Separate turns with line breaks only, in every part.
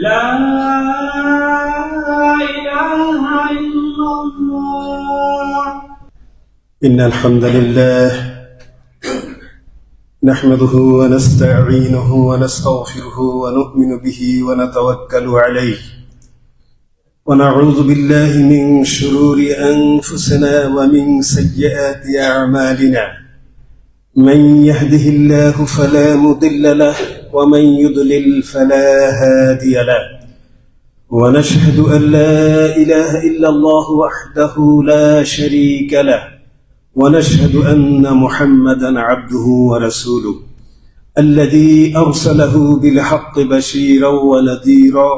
لا إله إلا الله.
إن الحمد لله نحمده ونستعينه ونستغفره ونؤمن به ونتوكل عليه. ونعوذ بالله من شرور أنفسنا ومن سيئات أعمالنا. من يهده الله فلا مضل له ومن يضلل فلا هادي له. ونشهد أن لا إله إلا الله وحده لا شريك له ونشهد أن محمدا عبده ورسوله. الذي أرسله بالحق بشيرا ونذيرا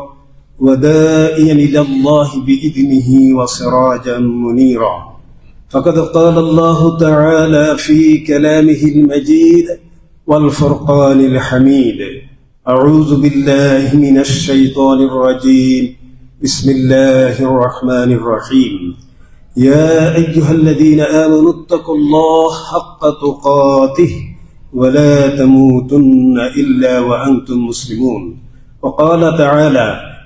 ودائيا إلى الله بإذنه وسراجا منيرا. فقد قال الله تعالى في كلامه المجيد والفرقان الحميد. أعوذ بالله من الشيطان الرجيم. بسم الله الرحمن الرحيم. يا أيها الذين آمنوا اتقوا الله حق تقاته ولا تموتن إلا وأنتم مسلمون. وقال تعالى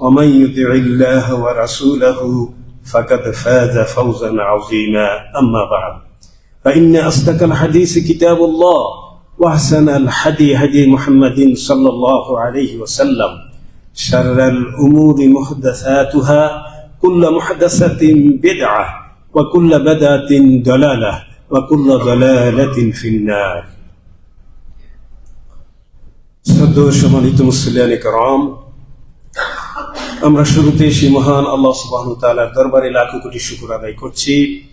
ومن يطع الله ورسوله فقد فاز فوزا عظيما. أما بعد فإن أصدق الحديث كتاب الله وأحسن الحدي هدي محمد صلى الله عليه وسلم. شر الأمور محدثاتها كل محدثة بدعة وكل بدعة ضلالة وكل ضلالة في النار. صدق الله مسلمين الكرام আমরা শুরুতে সেই মহান আল্লাহ সুবাহ তালার দরবারে লাখো কোটি শুকুর আদায় করছি।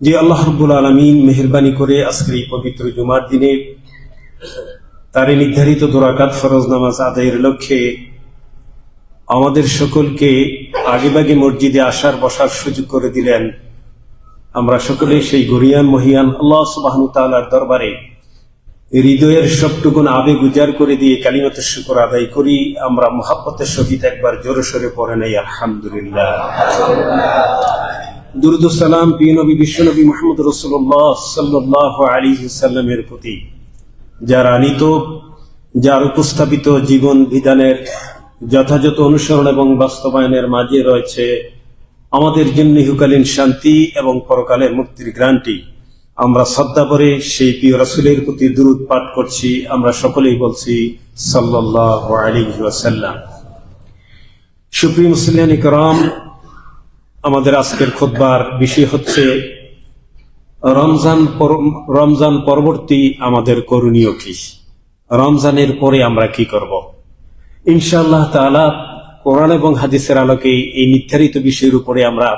যে আল্লাহ রব্বুল আলমিন মেহরবানি করে আজকের এই পবিত্র জুমার দিনে তারে নির্ধারিত দোরাকাত ফরজ নামাজ আদায়ের লক্ষ্যে আমাদের সকলকে আগেভাগে মসজিদে আসার, বসার সুযোগ করে দিলেন। আমরা সকলে সেই গরিয়ান মহিয়ান আল্লাহ সুবাহ তালার দরবারে হৃদয়ের সবটুকুন আবেগ উজাড় করে দিয়ে কালিমত শুকর আদায় করি। আমরা মহাব্বতের সহিত একবার জোরে সোরে পড়ে নাই, আলহামদুলিল্লাহ। দুরুদ সালাম নবী বিশ্বনবী মোহাম্মদ রসুল্লাহ সাল্লাহ আলী সাল্লামের প্রতি, যার আনিত, যার উপস্থাপিত জীবন বিধানের যথাযথ অনুসরণ এবং বাস্তবায়নের মাঝে রয়েছে আমাদের জন্য ইহুকালীন শান্তি এবং পরকালের মুক্তির গ্রান্টি আমরা শ্রদ্ধা করে সেই প্রিয় রাসুলের প্রতি দূরত পাঠ করছি, আমরা সকলেই বলছি সাল্লাহ সুপ্রিয় মুসলিয়ান আমাদের আজকের খোদবার বিষয় হচ্ছে রমজান রমজান পরবর্তী আমাদের করণীয় কি? রমজানের পরে আমরা কি করব? ইনশাআল্লাহ তাআলা কোরআন এবং হাদিসের আলোকে এই নির্ধারিত বিষয়ের উপরে আমরা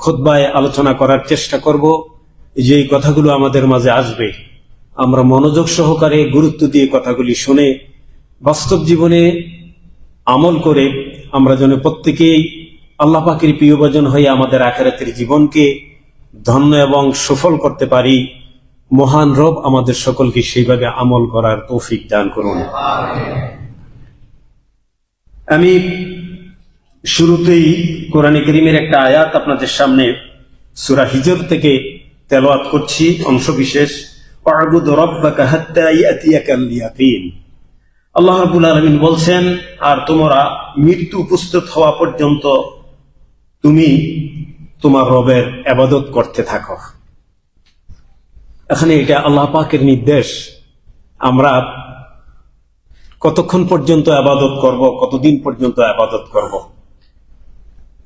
খোদ্বায় আলোচনা করার চেষ্টা করব। যে কথাগুলো আমাদের মাঝে আসবে, আমরা মনোযোগ সহকারে গুরুত্ব দিয়ে কথাগুলি শুনে বাস্তব জীবনে আমল করে আমরা যেন প্রত্যেকেই আল্লাহ পাকের প্রিয়ভজন হয়ে আমাদের আখেরাতের জীবনকে ধন্য এবং সফল করতে পারি, মহান রব আমাদের সকলকে সেইভাবে আমল করার তৌফিক দান করুন। আমি শুরুতেই কোরআন করিমের একটা আয়াত আপনাদের সামনে সুরা হিজর থেকে তেলাওয়াত করছি অংশ বিশেষ আল্লাহ আলামিন বলছেন, আর তোমরা মৃত্যু উপস্থিত হওয়া পর্যন্ত তুমি তোমার রবের আবাদত করতে থাকো। এখানে এটা আল্লাহ পাকের নির্দেশ। আমরা কতক্ষণ পর্যন্ত আবাদত করব, কতদিন পর্যন্ত আবাদত করব।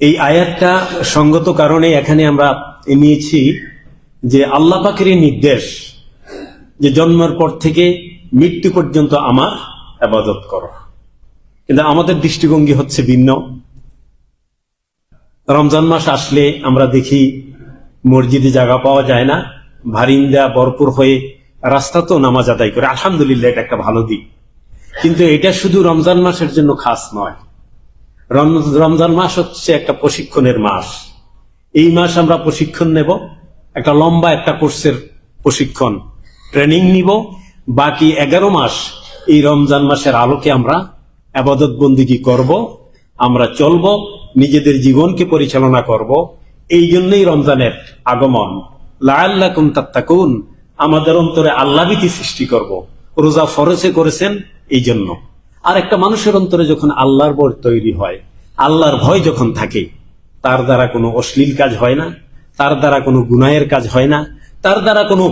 এই আয়াতটা সঙ্গত কারণে এখানে আমরা নিয়েছি যে আল্লাহ পাকের নির্দেশ যে জন্মের পর থেকে মৃত্যু পর্যন্ত আমার আবাদত করো। কিন্তু আমাদের দৃষ্টিভঙ্গি হচ্ছে ভিন্ন। রমজান মাস আসলে আমরা দেখি মসজিদে জায়গা পাওয়া যায় না ভারিন্দা ভরপুর হয়ে রাস্তা তো নামাজ আদায় করে। আলহামদুলিল্লাহ, এটা একটা ভালো দিক। কিন্তু এটা শুধু রমজান মাসের জন্য খাস নয়। রমজান মাস হচ্ছে একটা প্রশিক্ষণের মাস। এই মাস আমরা প্রশিক্ষণ নেব। একটা লম্বা একটা কোর্সের প্রশিক্ষণ। ট্রেনিং নিব। বাকি এগারো মাস এই রমজান মাসের আলোকে আমরা আবাদত বন্দিগি করব। আমরা চলব, নিজেদের জীবনকে পরিচালনা করব। এই জন্যই রমজানের আগমন। লাআল্লাকুম তাত্তাকুন। আমাদের অন্তরে আল্লাহভীতি সৃষ্টি করব। রোজা ফরজে করেছেন এই জন্য। আর একটা মানুষের অন্তরে যখন আল্লাহর বর তৈরি হয়, আল্লাহর ভয় যখন থাকে, তার দ্বারা কোনো অশ্লীল কাজ হয় না। তার দ্বারা কোনো গুনাহের কাজ হয় না, তার দ্বারা কোনো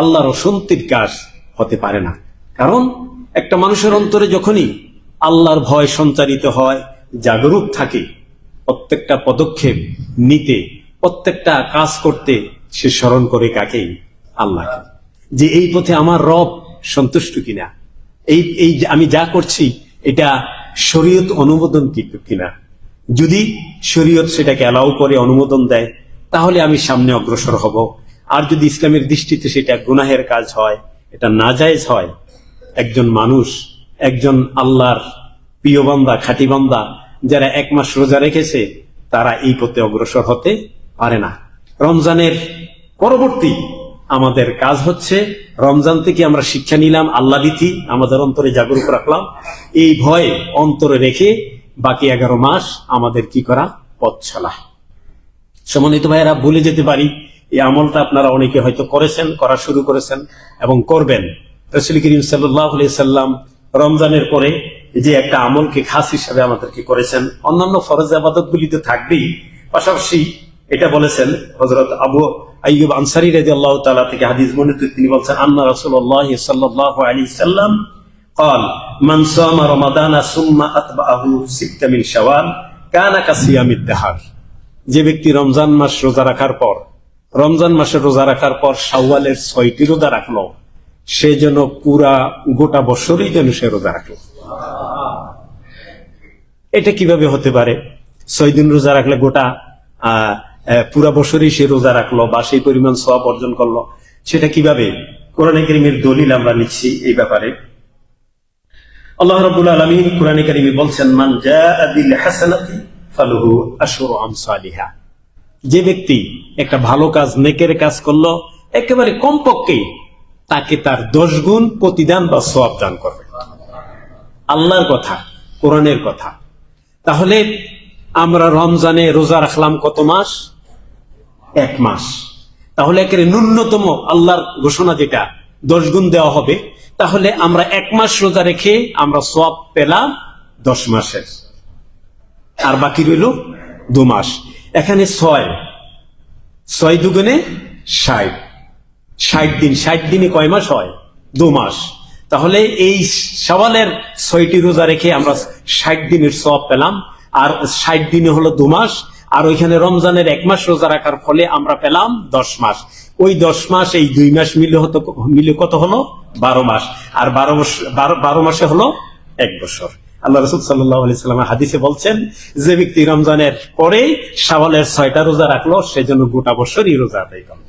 আল্লাহর অসন্তির কাজ হতে পারে না। কারণ একটা মানুষের অন্তরে যখনই আল্লাহর ভয় সঞ্চারিত হয়, জাগরুক থাকে, প্রত্যেকটা পদক্ষেপ নিতে, প্রত্যেকটা কাজ করতে সে স্মরণ করে কাকেই? আল্লাহকে। যে এই পথে আমার রব সন্তুষ্ট কিনা, এই এই আমি যা করছি, এটা শরীয়ত অনুমোদন কিনা যদি শরীয়ত সেটাকে অ্যালাউ করে, অনুমোদন দেয় তাহলে আমি সামনে অগ্রসর হব। আর যদি ইসলামের দৃষ্টিতে সেটা গুনাহের কাজ হয়, এটা নাজায়েজ হয়, একজন মানুষ, একজন আল্লাহর প্রিয় বান্দা, খাঁটি বান্দা, যারা এক মাস রোজা রেখেছে, তারা এই পথে অগ্রসর হতে পারে না। রমজানের পরবর্তী আমাদের কাজ হচ্ছে, রমজান থেকে আমরা শিক্ষা নিলাম, আল্লাহ ভীতি, আমাদের অন্তরে জাগরুক রাখলাম। এই ভয় অন্তরে রেখে বাকি এগারো মাস আমাদের কি করা? পথ চলা। সম্মানিত ভাইয়েরা ভুলে যেতে পারি এই আমলটা আপনারা অনেকে হয়তো করেছেন করা শুরু করেছেন এবং করবেন রসুল করিম সাল্লাহ সাল্লাম রমজানের পরে যে একটা আমলকে খাস হিসাবে আমাদেরকে করেছেন অন্যান্য ফরজ আবাদত গুলি তো থাকবেই পাশাপাশি এটা বলেছেন হজরত আবু আইয়ুব আনসারি রাজি আল্লাহ তালা থেকে হাদিস মনিত তিনি বলছেন আন্না রসুল্লাহ সাল্লাহ আলী সাল্লাম قال من صام رمضان ثم أتبعه ستة من شوال كان كصيام الدهر যে ব্যক্তি রমজান মাস রোজা রাখার পর, রমজান মাসে রোজা রাখার পর শাওয়ালের ছয়টি রোজা রাখল, সে যেন পুরা গোটা বছরই যেন সে রোজা রাখল এটা কীভাবে হতে পারে? ছয় দিন রোজা রাখলে গোটা পুরা বছরই সে রোজা রাখল বা সেই পরিমাণ সব অর্জন করল, সেটা কীভাবে? কোরআন করিমের দলিল আমরা নিচ্ছি এই ব্যাপারে। আল্লাহ রাব্বুল আলামিন কোরআনে কারিমে বলছেন, মান জাআ বিল হাসানাতি যে ব্যক্তি একটা ভালো কাজ, নেকের কাজ করল, একেবারে কমপক্ষে তাকে তার দশ গুণ প্রতিদান বা সওয়াব দান করবে। আল্লাহর কথা, কোরআনের কথা। তাহলে আমরা রমজানে রোজা রাখলাম কত মাস? এক মাস। তাহলে একেবারে ন্যূনতম আল্লাহর ঘোষণা যেটা, দশ গুণ দেওয়া হবে, তাহলে আমরা এক মাস রোজা রেখে আমরা সব পেলাম দশ মাসের। আর বাকি রইল দু মাস। এখানে ছয়। ছয় দুগুণে ষাট। ষাট দিন। ষাট দিনে কয় মাস হয়? দু মাস। তাহলে এই সওয়ালের ছয়টি রোজা রেখে আমরা ষাট দিনের সব পেলাম। আর ষাট দিনে হলো দু মাস। আর ওইখানে রমজানের এক মাস রোজা রাখার ফলে আমরা পেলাম দশ মাস। ওই দশ মাস, এই দুই মাস মিলে হতো মিলে কত হলো? বারো মাস। আর বারো বারো মাসে হলো এক বছর। আল্লাহ রসুল সাল্লাহ সাল্লাম হাদিসে বলছেন, যে ব্যক্তি রমজানের পরে শাওয়ালের ছয়টা রোজা রাখল, সেজন্য গোটা বছরই রোজা আদায় করল।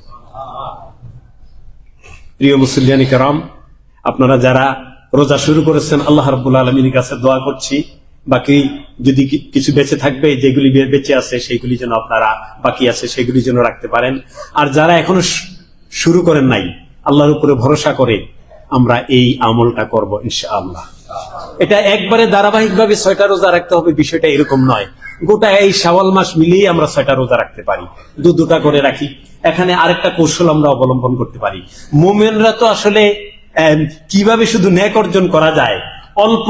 প্রিয় মুসলিয়ানি কারাম, আপনারা যারা রোজা শুরু করেছেন, আল্লাহ রাব্বুল আলমীর কাছে দোয়া করছি। বাকি যদি কিছু বেঁচে থাকবে, যেগুলি বেঁচে আছে, সেগুলি যেন আপনারা বাকি আছে, সেগুলি যেন রাখতে পারেন। আর যারা এখনও শুরু করেন নাই, আল্লাহর উপরে ভরসা করে আমরা এই আমলটা করব করব ইনশাআল্লাহ। এটা একবারে ধারাবাহিকভাবে ছয়টা রোজা রাখতে হবে, বিষয়টা এরকম নয়। গোটা এই শাওয়াল মাস মিলিয়ে আমরা ছয়টা রোজা রাখতে পারি। দু দুটা করে রাখি। এখানে আরেকটা কৌশল আমরা অবলম্বন করতে পারি। মোমেনরা তো আসলে কীভাবে শুধু ন্যাক অর্জন করা যায়? অল্প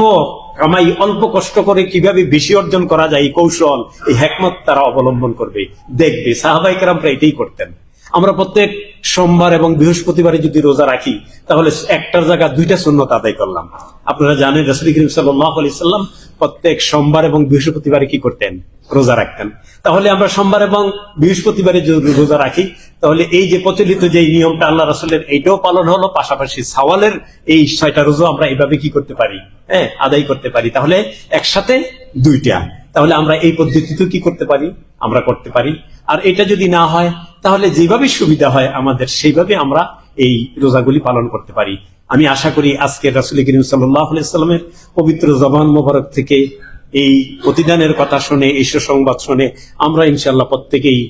কামাই, অল্প কষ্ট করে কীভাবে বেশি অর্জন করা যায়? এই কৌশল, এই হ্যাকমত তারা অবলম্বন করবে। দেখবে সাহাবাইকার আমরা এটাই করতেন। আমরা প্রত্যেক সোমবার এবং বৃহস্পতিবারে যদি রোজা রাখি, তাহলে একটার জায়গা দুইটা সুন্নত আদায় করলাম। আপনারা জানেন রসুল করিম সাল্লাম প্রত্যেক সোমবার এবং বৃহস্পতিবারে কি করতেন? রোজা রাখতেন। তাহলে আমরা সোমবার এবং বৃহস্পতিবারে যদি রোজা রাখি, তাহলে এই যে প্রচলিত যে নিয়মটা আল্লাহ রসুলের, এইটাও পালন হলো, পাশাপাশি সাওয়ালের এই ছয়টা রোজা আমরা এইভাবে কি করতে পারি? হ্যাঁ আদায় করতে পারি। তাহলে একসাথে দুইটা। তাহলে আমরা এই পদ্ধতিতে কি করতে পারি? আমরা করতে পারি। আর এটা যদি না হয় তাহলে যেভাবে সুবিধা হয় আমাদের, সেইভাবে আমরা এই রোজাগুলি পালন করতে পারি। আমি আশা করি আজকে রাসুল করিম সাল্লামের পবিত্র জবান মোবারক থেকে এই প্রতিদানের কথা শুনে, এই সুসংবাদ শুনে আমরা ইনশাল্লাহ প্রত্যেকেই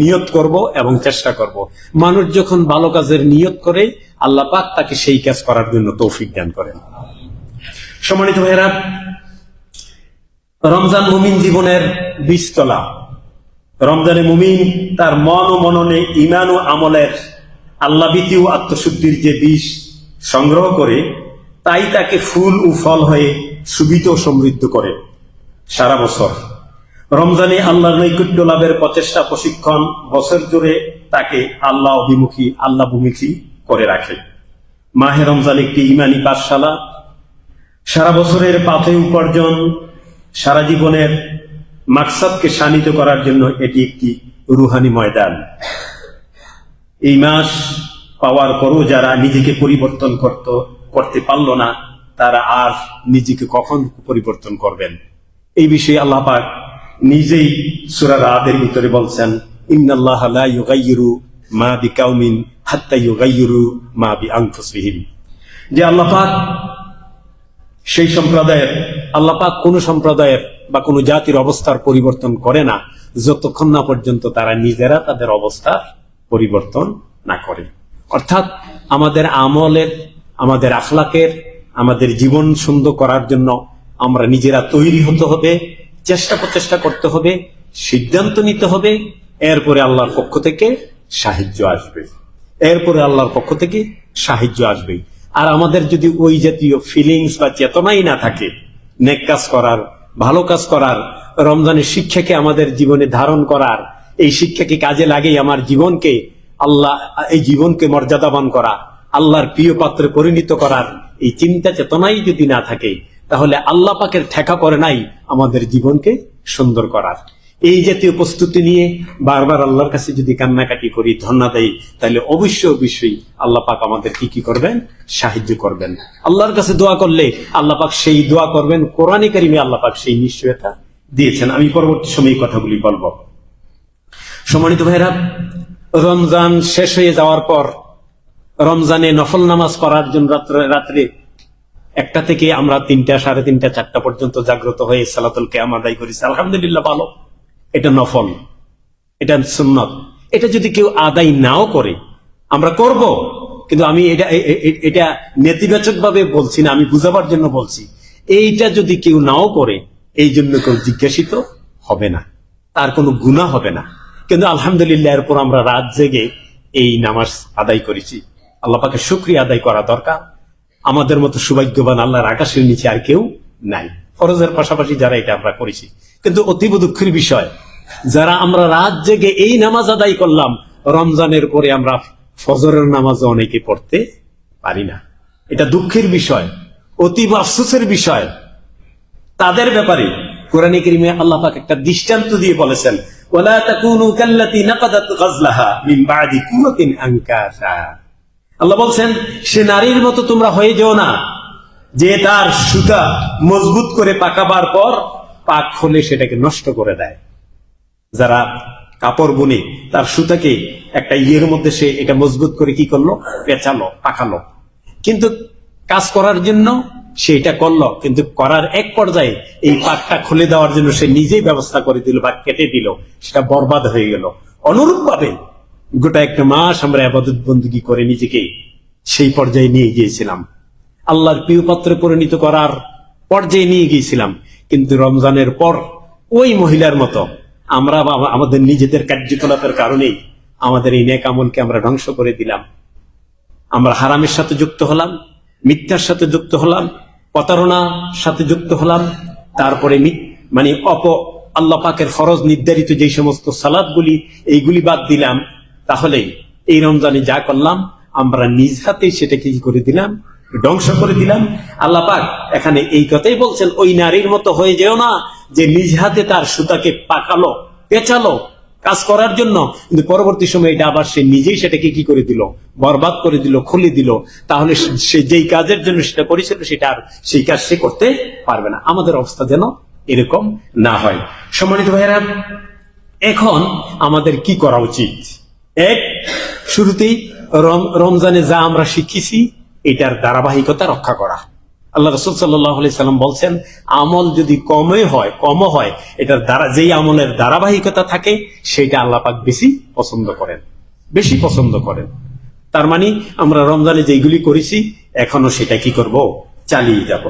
নিয়ত করব এবং চেষ্টা করব। মানুষ যখন ভালো কাজের নিয়ত করে, আল্লাহ পাক তাকে সেই কাজ করার জন্য তৌফিক দান করেন। সম্মানিত ভাইরা রমজান মুমিন জীবনের বীজতলা। রমজানে মুমিন, তার মন ও মননে ইমান ও আমলের আল্লাবিতি ও আত্মশুদ্ধির যে বিষ সংগ্রহ করে, তাই তাকে ফুল ও ফল হয়ে সুবিত সমৃদ্ধ করে। সারা বছর রমজানে আল্লাহর নৈকট্য লাভের প্রচেষ্টা, প্রশিক্ষণ বছর জুড়ে তাকে আল্লাহ অভিমুখী, আল্লাহ ভূমিখী করে রাখে। মাহে রমজান একটি ইমানি পাঠশালা। সারা বছরের পাথে উপার্জন, সারা জীবনের মাকসাদকে শানিত করার জন্য এটি একটি রুহানি ময়দান। এই মাস পাওয়ার পরও যারা নিজেকে পরিবর্তন করত, করতে পারল না, তারা আর নিজেকে কখন পরিবর্তন করবেন? এই বিষয়ে আল্লাহ পাক নিজেই সুরার আদের ভিতরে বলছেন, ইন্নাল্লাহ মা বিকাউমিন হাত্তা ইউগাইয়িরু মা বিআনফুসিহিম। যে আল্লাহ সেই সম্প্রদায়ের আল্লাপাক কোন সম্প্রদায়ের বা কোন জাতির অবস্থার পরিবর্তন করে না, যতক্ষণ না পর্যন্ত তারা নিজেরা তাদের অবস্থার পরিবর্তন না করে। অর্থাৎ আমাদের আমলের, আমাদের আখলাকের, আমাদের জীবন সুন্দর করার জন্য আমরা নিজেরা তৈরি হতে হবে, চেষ্টা প্রচেষ্টা করতে হবে, সিদ্ধান্ত নিতে হবে, এরপরে আল্লাহর পক্ষ থেকে সাহায্য আসবে। এরপরে আল্লাহর পক্ষ থেকে সাহায্য আসবে আর আমাদের যদি ওই জাতীয় ফিলিংস বা চেতনাই না থাকে নেক কাজ করার ভালো কাজ করার, রমজানের শিক্ষাকে আমাদের জীবনে ধারণ করার, এই শিক্ষাকে কাজে লাগিয়ে আমার জীবনকে, আল্লাহ, এই জীবনকে মর্যাদাবান করা, আল্লাহর প্রিয় পাত্রে পরিণত করার এই চিন্তা চেতনাই যদি না থাকে, তাহলে আল্লাহ পাকের ঠেকা করে নাই আমাদের জীবনকে সুন্দর করার। এই জাতীয় প্রস্তুতি নিয়ে বারবার আল্লাহর কাছে যদি কান্নাকাটি করি ধর্ণা দেই, তাহলে অবশ্যই অবশ্যই আল্লাহ পাক আমাদের কি কি করবেন? সাহায্য করবেন। আল্লাহর কাছে দোয়া করলে আল্লাহ পাক সেই দোয়া করবেন। কোরআনে কারিমে আল্লাহ পাক সেই নিশ্চয়তা দিয়েছেন। আমি পরবর্তী সময় এই কথাগুলি বলব। সম্মানিত ভাইরা রমজান শেষ হয়ে যাওয়ার পর রমজানে নফল নামাজ পড়ার জন্য রাত্রে একটা থেকে আমরা তিনটা, সাড়ে তিনটা, চারটা পর্যন্ত জাগ্রত হয়ে সালাতুল কেয়াম আদায় করেছি। আলহামদুলিল্লাহ, ভালো। এটা নফল, এটা সুন্নত। এটা যদি কেউ আদায় নাও করে, আমরা করব, কিন্তু আমি এটা এটা নেতিবাচক ভাবে বলছি না, আমি বুঝাবার জন্য বলছি, এইটা যদি কেউ নাও করে, এই জন্য কেউ জিজ্ঞাসিত হবে না, তার কোনো গুণা হবে না। কিন্তু আলহামদুলিল্লাহ, এরপর আমরা রাত জেগে এই নামাজ আদায় করেছি। আল্লাহ পাকে শুক্রিয়া আদায় করা দরকার। আমাদের মতো সৌভাগ্যবান আল্লাহর আকাশের নিচে আর কেউ নাই। ফরজের পাশাপাশি যারা এটা আমরা করেছি কিন্তু অতীব দুঃখের বিষয়, যারা আমরা রাত জেগে এই নামাজ আদায় করলাম, রমজানের পরে আমরা ফজরের নামাজ অনেকে পড়তে পারি না। এটা দুঃখের বিষয়, অতীব আফসোসের বিষয়। তাদের ব্যাপারে কোরআনে করিমে আল্লাহ পাক একটা দৃষ্টান্ত দিয়ে বলেছেন আল্লাহ বলছেন, সে নারীর মতো তোমরা হয়ে যেও না, যে তার সুতা মজবুত করে পাকাবার পর পাক হলে সেটাকে নষ্ট করে দেয়। যারা কাপড় বুনে, তার সুতাকে একটা ইয়ের মধ্যে সে এটা মজবুত করে কি করল? পেঁচালো, পাকালো। কিন্তু কাজ করার জন্য সে এটা করল, কিন্তু করার এক পর্যায়ে এই পাকটা খুলে দেওয়ার জন্য সে নিজেই ব্যবস্থা করে দিল বা কেটে দিল, সেটা বরবাদ হয়ে গেল। অনুরূপ ভাবে গোটা একটা মাস আমরা আবাদত বন্দুকি করে নিজেকে সেই পর্যায়ে নিয়ে গিয়েছিলাম। আল্লাহর প্রিয় পাত্রে পরিণত করার পর্যায়ে নিয়ে গিয়েছিলাম। কিন্তু রমজানের পর ওই মহিলার মতো আমরা আমাদের নিজেদের কার্যকলাপের কারণেই আমাদের এই নেক আমলকে আমরা ধ্বংস করে দিলাম। আমরা হারামের সাথে যুক্ত হলাম, মিথ্যার সাথে যুক্ত হলাম, প্রতারণার সাথে যুক্ত হলাম, তারপরে মানে অপ, আল্লাহ পাকের ফরজ নির্ধারিত যে সমস্ত সালাদগুলি এইগুলি বাদ দিলাম তাহলে এই রমজানে যা করলাম, আমরা নিজ হাতে সেটাকে কি করে দিলাম? ধ্বংস করে দিলাম। আল্লাহ পাক এখানে এই কথাই বলছেন, ওই নারীর মতো হয়ে যেও না যে নিজ হাতে তার সুতাকে পাকালো, পেঁচালো কাজ করার জন্য। কিন্তু পরবর্তী সময় এটা আবার সে নিজেই সেটাকে কি করে দিল? বরবাদ করে দিল, খুলে দিল। তাহলে সে- যেই কাজের জন্য সেটা করেছিল, সেটা আর সেই কাজ সে করতে পারবে না। আমাদের অবস্থা যেন এরকম না হয়। সম্মানিত ভাইয়েরা, এখন আমাদের কি করা উচিত? এক, শুরুতেই রম- রমজানে যা আমরা শিখেছি এটার ধারাবাহিকতা রক্ষা করা। আল্লাহ রসুল সাল্লাম বলছেন, আমল যদি কমে হয়, কম হয়, এটার দ্বারা যেই আমলের ধারাবাহিকতা থাকে, সেটা আল্লাহ পাক বেশি পছন্দ করেন। বেশি পছন্দ করেন। তার মানে আমরা রমজানে যেইগুলি করেছি, এখনও সেটা কি করব? চালিয়ে যাব।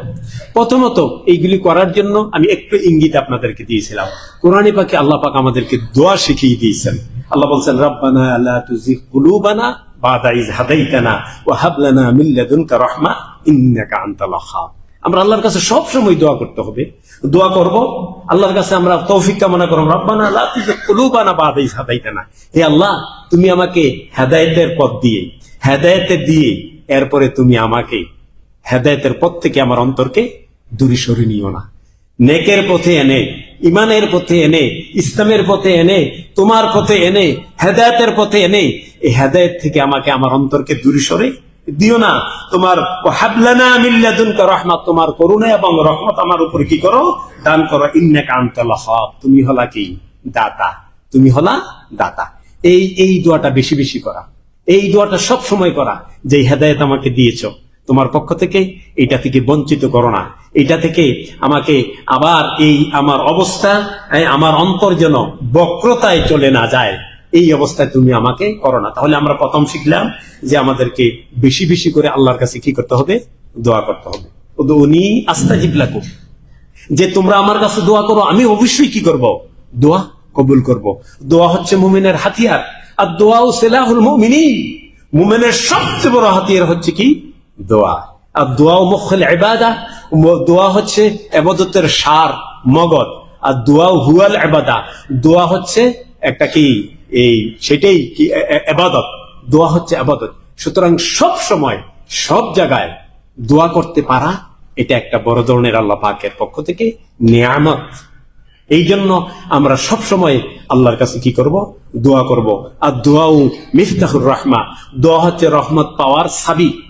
প্রথমত, এইগুলি করার জন্য আমি একটু ইঙ্গিত আপনাদেরকে দিয়েছিলাম। কোরআনে পাকে আল্লাহ পাক আমাদেরকে দোয়া শিখিয়ে দিয়েছেন। আল্লাহ বলছেন, রব্বানা লা তুজিগ কুলুবানা হেদায়েতের পথ দিয়ে, হেদায়েতে দিয়ে, এরপরে তুমি আমাকে হেদায়েতের পথ থেকে আমার অন্তরকে দূরে সরে নিও না। নেকের পথে এনে ইমানের পথে এনে, ইসলামের পথে এনে, তোমার পথে এনে, হেদায়েতের পথে এনে, এই হেদায়েত থেকে আমাকে আমার অন্তরকে দূরে সরে দিও না। তোমার হাবলানা রহমাত, তোমার করুণা এবং রহমত আমার উপর কি করো? দান করো। ইন্নাকা আনতাল তুমি হলা কি? দাতা। তুমি হলা দাতা। এই এই দোয়াটা বেশি বেশি করা। এই দোয়াটা সব সময় করা যে হেদায়েত আমাকে দিয়েছ। তোমার পক্ষ থেকে এটা থেকে বঞ্চিত করো না। এটা থেকে আমাকে আবার এই আমার অবস্থা আমার অন্তর যেন বক্রতায় চলে না যায়। এই অবস্থায় তুমি আমাকে করো না। তাহলে আমরা প্রথম শিখলাম যে আমাদেরকে বেশি বেশি করে আল্লাহর কাছে কি করতে হবে? দোয়া করতে হবে। উনি আস্তা জিবলাকুম যে তোমরা আমার কাছে দোয়া করো, আমি অবশ্যই কি করব? দোয়া কবুল করব। দোয়া হচ্ছে মুমিনের হাতিয়ার। আর দোয়া ও সেলাহুল মুমিনিন। মুমিনের সবচেয়ে বড় হাতিয়ার হচ্ছে কি? দোয়া। আর দোয়া মুখল ইবাদা, ম- দোয়া হচ্ছে এবাদতের সার, মগজ। আর দোয়া হুয়াল এবাদা দোয়া হচ্ছে একটা কি, এই সেটাই কি এবাদত। দোয়া হচ্ছে আবাদত সুতরাং সব সময়, সব জায়গায় দোয়া করতে পারা, এটা একটা বড় ধরনের আল্লাহ পাকের পক্ষ থেকে নিয়ামত। এই জন্য আমরা সব সময় আল্লাহর কাছে কি করব? দোয়া করব। আর দোয়াও মিফতাহুর রহমা। দোয়া হচ্ছে রহমত পাওয়ার সাবি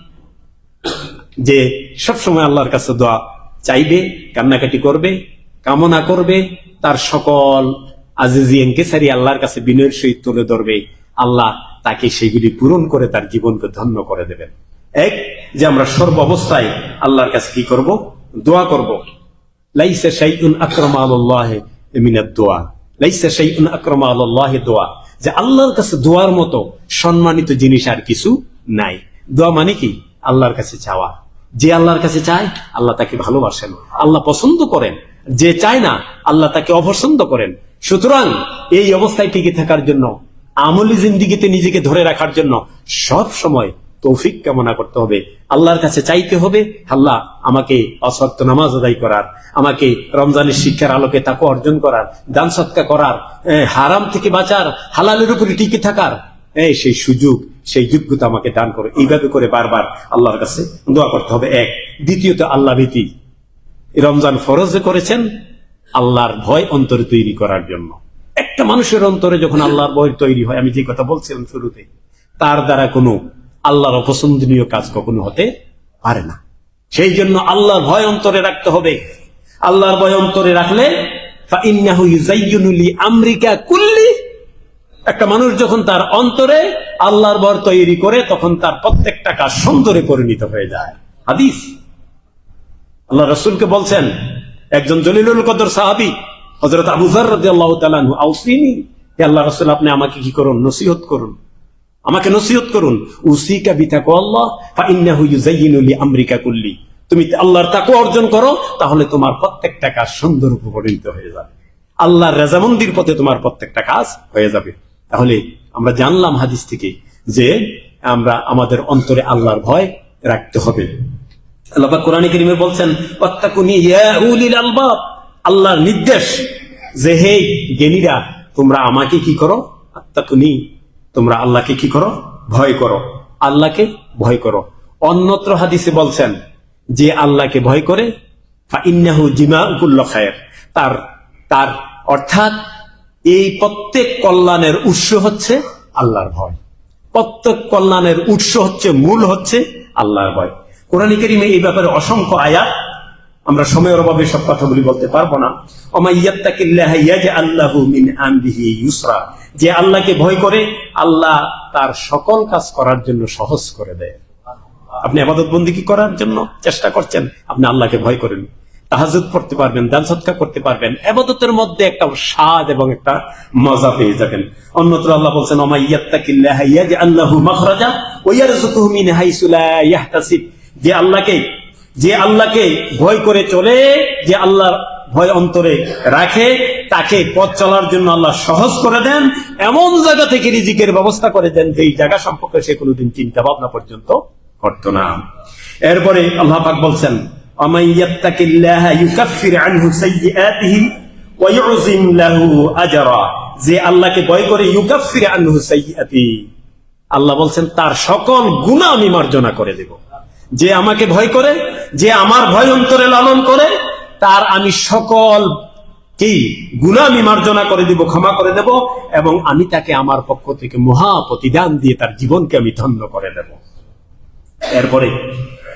যে সব সময় আল্লাহর কাছে দোয়া চাইবে, কান্নাকাটি করবে, কামনা করবে, তার সকল আজিজিয়ানকে সারি আল্লাহর কাছে বিনয়ের সহিত তুলে ধরবে। আল্লাহ তাকে সেগুলি পূরণ করে তার জীবনকে ধন্য করে দেবেন। এক, যে আমরা সর্ব অবস্থায় আল্লাহর কাছে কি করব? দোয়া করব। লাইসা শাইউন আকরামা আল্লাহ মিনাদ দোয়া। লাইসা শাইউন আকরামা আল্লাহ দোয়া। যে আল্লাহর কাছে দোয়ার মতো সম্মানিত জিনিস আর কিছু নাই। দোয়া মানে কি? আল্লাহর কাছে চাওয়া। যে আল্লাহর কাছে চায়, আল্লাহ তাকে ভালোবাসেন। আল্লাহ পছন্দ করেন। যে চায় না, আল্লাহ তাকে অপছন্দ করেন। সুতরাং এই অবস্থায় টিকে থাকার জন্য, আমলি জিন্দিগিতে নিজেকে ধরে রাখার জন্য সব সময় তৌফিক কামনা করতে হবে। আল্লাহর কাছে চাইতে হবে, আল্লাহ আমাকে অসত্য নামাজ আদায় করার, আমাকে রমজানের শিক্ষার আলোকে তাকে অর্জন করার, দান সৎকা করার হারাম থেকে বাঁচার, হালালের উপরে টিকে থাকার এই সেই সুযোগ, সেই যোগ্যতা আমাকে দান করো। এইভাবে করে বারবার আল্লাহর কাছে দোয়া করতে হবে, এক। দ্বিতীয়ত, আল্লাহ ভীতি রমজান ফরজ করেছেন, আল্লাহর ভয় অন্তরে তৈরি করার জন্য। একটা মানুষের অন্তরে যখন আল্লাহর ভয় তৈরি হয়, আমি যে কথা বলছিলাম শুরুতে, তার দ্বারা কোনো আল্লাহর অপছন্দনীয় কাজ কখনো হতে পারে না। সেই জন্য আল্লাহর ভয় অন্তরে রাখতে হবে। আল্লাহর ভয় অন্তরে রাখলে আমরিকা কুল্লি একটা মানুষ যখন তার অন্তরে আল্লাহর বর তৈরি করে, তখন তার প্রত্যেকটা কাজ সুন্দরে পরিণত হয়ে যায়। হাদিস। আল্লাহ রসুলকে বলছেন, একজন জলিলুল কদর সাহাবি হজরত আবুজার রাজি আল্লাহ হে আল্লাহ রসুল, আপনি আমাকে কি করুন? নসিহত করুন। আমাকে নসিহত করুন। উসিকা বিতাকু আল্লাহ আমরিকা কুল্লি। তুমি আল্লাহর তাকু অর্জন করো, তাহলে তোমার প্রত্যেকটা কাজ সুন্দর রূপে পরিণত হয়ে যাবে। আল্লাহর রেজামন্দির পথে তোমার প্রত্যেকটা কাজ হয়ে যাবে। তাহলে আমরা জানলাম হাদিস থেকে যে আমরা আমাদের অন্তরে আল্লাহর ভয় রাখতে হবে। আল্লাহ কোরআনে কারিমে বলছেন আল্লাহর নির্দেশ যে, হে জ্ঞানীরা, তোমরা আমাকে কি করো? আত্তাকুনি, তোমরা আল্লাহকে কি করো? ভয় করো। আল্লাহকে ভয় করো। অন্যত্র হাদিসে বলছেন, যে আল্লাহকে ভয় করে জিমা উকুল্ল খায়ের। তার তার অর্থাৎ এই প্রত্যেক কল্যাণের উৎস হচ্ছে আল্লাহর ভয়। প্রত্যেক কল্যাণের উৎস হচ্ছে মূল হচ্ছে আল্লাহর ভয়। কোরআন করিমে এই ব্যাপারে অসংখ্য আয়াত। আমরা সময়ের অভাবে সব কথাগুলি বলতে পারব না। যে আল্লাহকে ভয় করে, আল্লাহ তার সকল কাজ করার জন্য সহজ করে দেয়। আপনি আবাদত বন্দি করার জন্য চেষ্টা করছেন? আপনি আল্লাহকে ভয় করেন। তাহাজুদ পড়তে পারবেন, দান সৎকার করতে পারবেন আবাদতের মধ্যে একটা স্বাদ এবং একটা মজা পেয়ে যাবেন। অন্যত্র আল্লাহ বলছেন যে আল্লাহকে যে আল্লাহকে ভয় করে চলে, যে আল্লাহর ভয় অন্তরে রাখে, তাকে পথ চলার জন্য আল্লাহ সহজ করে দেন, এমন জায়গা থেকে রিজিকের ব্যবস্থা করে দেন যে এই জায়গা সম্পর্কে সে কোনোদিন চিন্তা ভাবনা পর্যন্ত করতো না। এরপরে আল্লাহ পাক বলছেন ومن يتق الله يكفر عنه سيئاته ويعظم له اجرا যে আল্লাহকে ভয় করে ইউকাফির আনহু সাইয়্যাতি আল্লাহ বলছেন তার সকল গুনাহ আমি মার্জনা করে দেব যে আমাকে ভয় করে যে আমার ভয় অন্তরে লালন করে তার আমি সকল কি গুনাহ আমি মার্জনা করে দেব ক্ষমা করে দেব এবং আমি তাকে আমার পক্ষ থেকে মহা প্রতিদান দিয়ে তার জীবনকে আমি ধন্য করে দেব এরপরে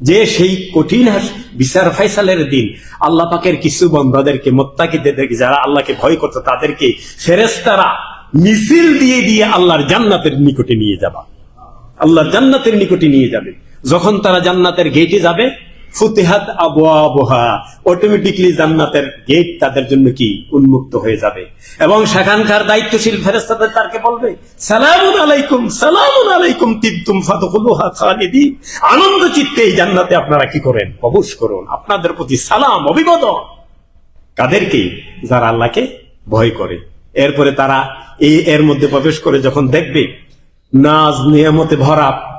যে সেই কঠিন বিচার ফাইসালের দিন আল্লাহ পাকের কিছু বন্ধাদেরকে মোত্তাকিদেরকে, যারা আল্লাহকে ভয় করতো, তাদেরকে ফেরেস্তারা মিছিল দিয়ে দিয়ে আল্লাহর জান্নাতের নিকটে নিয়ে যাবা। আল্লাহর জান্নাতের নিকটে নিয়ে যাবে। যখন তারা জান্নাতের গেটে যাবে ফুতেহাত আবহাওয়া অটোমেটিকলি জান্নাতের গেট তাদের জন্য কি? উন্মুক্ত হয়ে যাবে। এবং সেখানকার দায়িত্বশীল ফেরেস্তাদের তারকে বলবে, সালামুন আলাইকুম সালামুন আলাইকুম তিবতুম ফাদখুলুহা খালিদিন। আনন্দ চিত্তে এই জান্নাতে আপনারা কি করেন? প্রবেশ করুন। আপনাদের প্রতি সালাম অভিবাদন কাদেরকে? যারা আল্লাহকে ভয় করে। এরপরে তারা এই এর মধ্যে প্রবেশ করে যখন দেখবে, নাজ নিয়ামতে ভরা।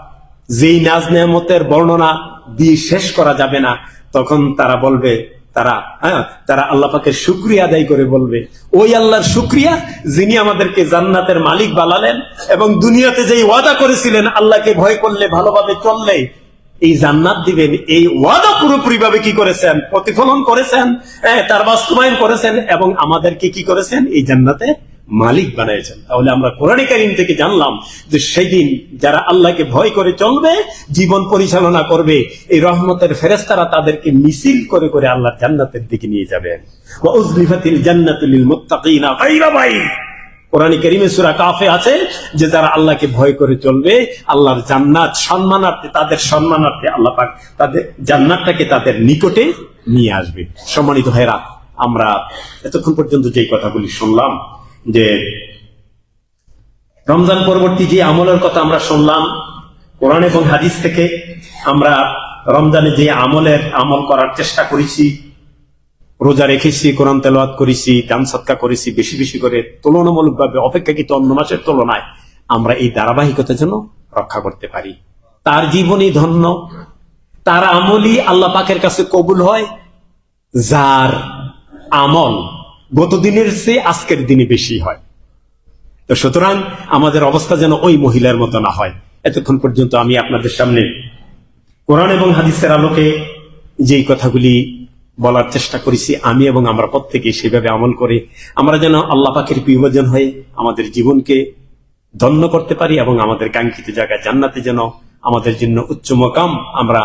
যেই নাজ নিয়ামতের বর্ণনা দিয়ে শেষ করা যাবে না তখন তারা বলবে তারা হ্যাঁ তারা আল্লাহ পাকের শুক্রিয়া আদায় করে বলবে ওই আল্লাহর শুক্রিয়া যিনি আমাদেরকে জান্নাতের মালিক বানালেন এবং দুনিয়াতে যেই ওয়াদা করেছিলেন আল্লাহকে ভয় করলে ভালোভাবে চললে এই জান্নাত দিবেন এই ওয়াদা পুরোপুরি ভাবে কি করেছেন? প্রতিফলন করেছেন হ্যাঁ, তার বাস্তবায়ন করেছেন এবং আমাদেরকে কি করেছেন? এই জান্নাতে মালিক বানিয়েছেন। তাহলে আমরা কোরআন কারিম থেকে জানলাম যে সেই দিন যারা আল্লাহকে ভয় করে চলবে, জীবন পরিচালনা করবে, এই রহমতের ফেরেস্তারা তাদেরকে মিছিল করে করে আল্লাহর জান্নাতের দিকে নিয়ে যাবেন কোরআনী করিমে সুরা কাফে আছে যে যারা আল্লাহকে ভয় করে চলবে, আল্লাহর জান্নাত সম্মানার্থে, তাদের সম্মানার্থে আল্লাহ পাক তাদের জান্নাতটাকে তাদের নিকটে নিয়ে আসবে। সম্মানিত ভাইরা আমরা এতক্ষণ পর্যন্ত যে কথাগুলি শুনলাম যে রমজান পরবর্তী যে আমলের কথা আমরা শুনলাম, কোরআন এবং হাদিস থেকে আমরা রমজানে যে আমলের আমল করার চেষ্টা করেছি, রোজা রেখেছি, কোরআন তেলাওয়াত করেছি, দান সৎকা করেছি, বেশি বেশি করে তুলনামূলকভাবে অপেক্ষাকৃত অন্য মাসের তুলনায় আমরা এই ধারাবাহিকতা যেন রক্ষা করতে পারি। তার জীবনী ধন্য, তার আমলই আল্লাহ পাকের কাছে কবুল হয়, যার আমল গত দিনের চেয়ে আজকের দিনে বেশি হয়। তো সুতরাং আমাদের অবস্থা যেন ওই মহিলার মতো না হয়। এতক্ষণ পর্যন্ত আমি আপনাদের সামনে কোরআন এবং হাদিসের আলোকে যেই কথাগুলি বলার চেষ্টা করেছি, আমি এবং আমরা প্রত্যেকে সেভাবে আমল করে আমরা যেন আল্লাহ পাকের প্রিয়জন হয়ে আমাদের জীবনকে ধন্য করতে পারি এবং আমাদের কাঙ্ক্ষিত জায়গায় জান্নাতে যেন আমাদের জন্য উচ্চ মকাম আমরা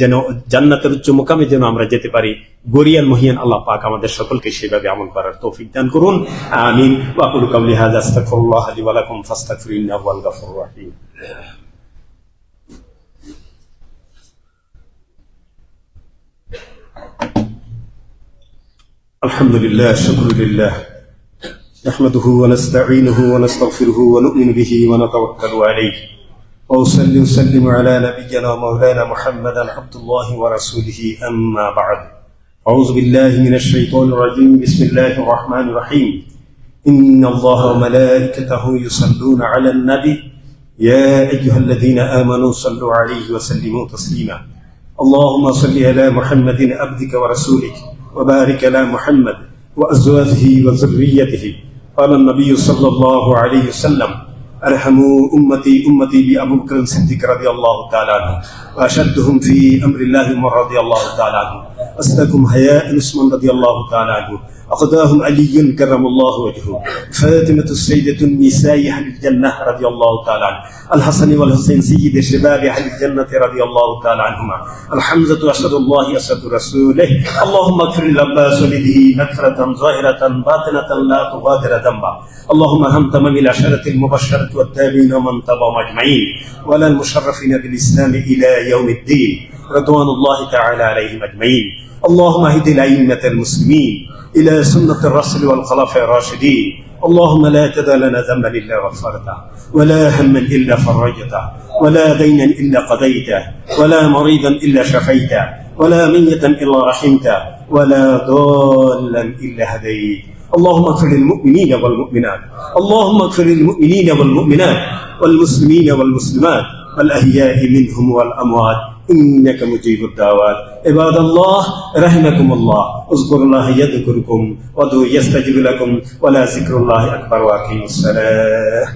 যেন জান্নাতের উচ্চ মোকামে যেন আমরা যেতে পারি গরিয়ান মহিয়ান আল্লাহ পাক আমাদের সকলকে সেভাবে আমল করার তৌফিক দান করুন আমিন ওয়াকুল কাউলি হাযা আস্তাগফিরুল্লাহ লি ওয়া লাকুম ফাস্তাগফিরু ইন্নাহু হুয়াল গাফুরুর রাহিম الحمد لله شكر لله نحمده ونستعينه ونستغفره ونؤمن به ونتوكل عليه وأصلي وسلم على نبينا ومولانا محمدا عبد الله ورسوله أما بعد. أعوذ بالله من الشيطان الرجيم. بسم الله الرحمن الرحيم. إن الله وملائكته يصلون على النبي. يا أيها الذين آمنوا صلوا عليه وسلموا تسليما. اللهم صل على محمد عبدك ورسولك وبارك على محمد وأزواجه وذريته. قال النبي صلى الله عليه وسلم أرحموا أمتي أمتي بأبو بكر الصديق رضي الله تعالى عنه. وأشدهم في أمر الله عمر رضي الله تعالى عنه. أصدقهم حياء عثمان رضي الله تعالى عنه. أخذاهم علي كرم الله وجهه. فاطمة السيدة النساء أهل الجنة رضي الله تعالى عنه. الحسن والحسين سيد شباب أهل الجنة رضي الله تعالى عنهما. الحمزة أسد الله أسد رسوله. اللهم اغفر للعباس ولده مغفرة ظاهرة باطنة لا تغادر ذنبا. اللهم ارحم تمام العشرة المبشرة والتابعين ومن تبعهم أجمعين. ولا المشرفين بالإسلام إلى يوم الدين. رضوان الله تعالى عليهم أجمعين. اللهم اهد الأئمة المسلمين. إلى سنة الرسل والخلفاء الراشدين. اللهم لا تدع لنا ذنبا إلا غفرته ولا هما إلا فرجته ولا دينا إلا قضيته ولا مريضا إلا شفيته ولا ميتا إلا رحمته ولا ضالا إلا هديت اللهم اغفر للمؤمنين والمؤمنات. اللهم اغفر للمؤمنين والمؤمنات والمسلمين والمسلمات والأحياء منهم والأموات. إنك مجيب الدعوات عباد الله رحمكم الله اذكروا الله يذكركم وادعوا يستجب لكم ولا ذكر الله أكبر وأقيموا الصلاة